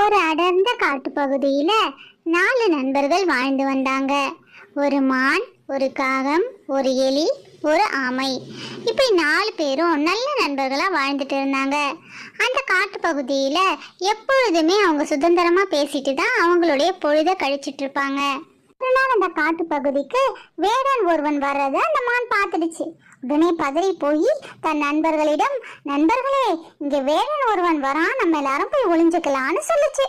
ஒரு அடர்ந்த காட்டுப்பகுதியில நாலு நண்பர்கள் வாழ்ந்து வந்தாங்க. ஒரு மான் ஒரு காகம் ஒரு எலி ஒரு ஆமை. இப்படி நாலு பேரும் நல்ல நண்பர்களாக வாழ்ந்துட்டு இருந்தாங்க. அந்த காட்டுப்பகுதியில் எப்பொழுதுமே அவங்க சுதந்திரமாக பேசிட்டு தான் அவங்களுடைய பொழுதை கழிச்சிட்டு இருப்பாங்க. ஒரு நாள் அந்த காட்டுப்பகுதிக்கு வேடன் ஒருவன் வர்றதை அந்த மான் பார்த்துடுச்சு. உடனே பதறி போய் தன் நண்பர்களிடம் நண்பர்களே இங்க வேடன் ஒருவன் வரான் நம்ம எல்லாரும் போய் ஒளிஞ்சுக்கலாம்னு சொல்லுச்சு.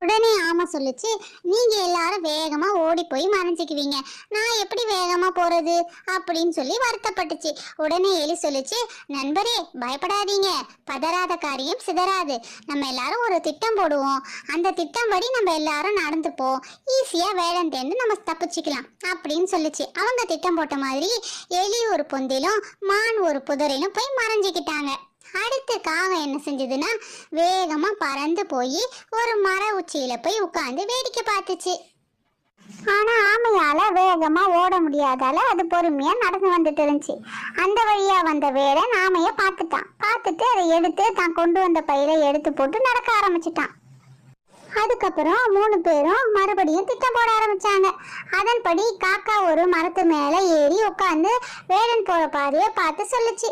உடனே ஆமா சொல்லுச்சு. நீங்க எல்லாரும் வேகமா ஓடி போய் மறைஞ்சுக்குவீங்க. நான் எப்படி வேகமா போறது? அப்படின்னு சொல்லி வருத்தப்பட்டுச்சு. உடனே எலி சொல்லுச்சு நண்பரே பயப்படாதீங்க. பதறாத காரியம் சிதறாது. நம்ம எல்லாரும் ஒரு திட்டம் போடுவோம். அந்த திட்டம் படி நம்ம எல்லாரும் நடந்துப்போம். ஈஸியா வேடம் தேர்ந்து நம்ம தப்பிச்சுக்கலாம். அப்படின்னு சொல்லுச்சு. அவங்க திட்டம் போட்ட மாதிரி எலி ஒரு பொந்திலும் மான் ஒரு புதரிலும் போய் மறைஞ்சுக்கிட்டாங்க. அடுத்து காகம் என்ன செஞ்சதுன்னா வேகமா பறந்து போய் ஒரு மர உச்சியில போய் உட்காந்து வேடிக்கை பார்த்துச்சு. ஆனா ஆமையால வேகமா ஓட முடியாதால அது பொறுமையா நடந்து வந்துட்டு இருந்துச்சு. அந்த வழியா வந்த வேடன் ஆமைய பார்த்துட்டான். பார்த்துட்டு அதை எடுத்து தான் கொண்டு வந்த பையில எடுத்து போட்டு நடக்க ஆரம்பிச்சிட்டான். அதுக்கப்புறம் மூணு பேரும் மறுபடியும் திட்டம் போட ஆரம்பிச்சாங்க. அதன்படி காக்கா ஒரு மரத்து மேல ஏறி உட்காந்து வேடன் போற பாதையை பார்த்து சொல்லுச்சு.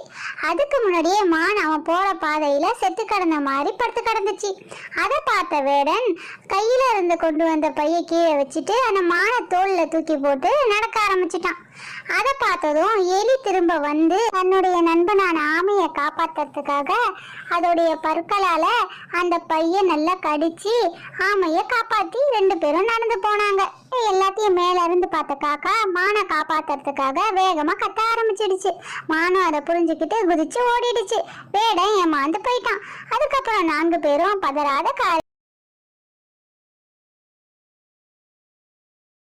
அதுக்கு முன்னாடியே மான் அவன் போற பாதையில செத்து கிடந்த மாதிரி படுத்து கிடந்துச்சு. அதை பார்த்த வேடன் கையில இருந்து கொண்டு வந்த பைய கீழே வச்சுட்டு அந்த மானை தோல்ல தூக்கி போட்டு நடக்க ஆரம்பிச்சிட்டான். அதை பார்த்ததும் எலி திரும்ப வந்து தன்னுடைய நண்பனான ஆமையை காப்பாத்துறதுக்காக அதோடைய பற்களால அந்த பைய நல்லா கடிச்சு ஆமைய காப்பாத்தி ரெண்டு பேரும் நடந்து போனாங்க. எல்லாத்தையும் மேல இருந்து பார்த்த காக்கா மானை காப்பாத்துறதுக்காக வேகமா கத்த ஆரம்பிச்சிடுச்சு. மானும் அதை புரிஞ்சுக்கிட்டு குதிச்சு ஓடிடுச்சு. வேடம் ஏமாந்து போயிட்டான். அதுக்கப்புறம் நான்கு பேரும் பதறாத கால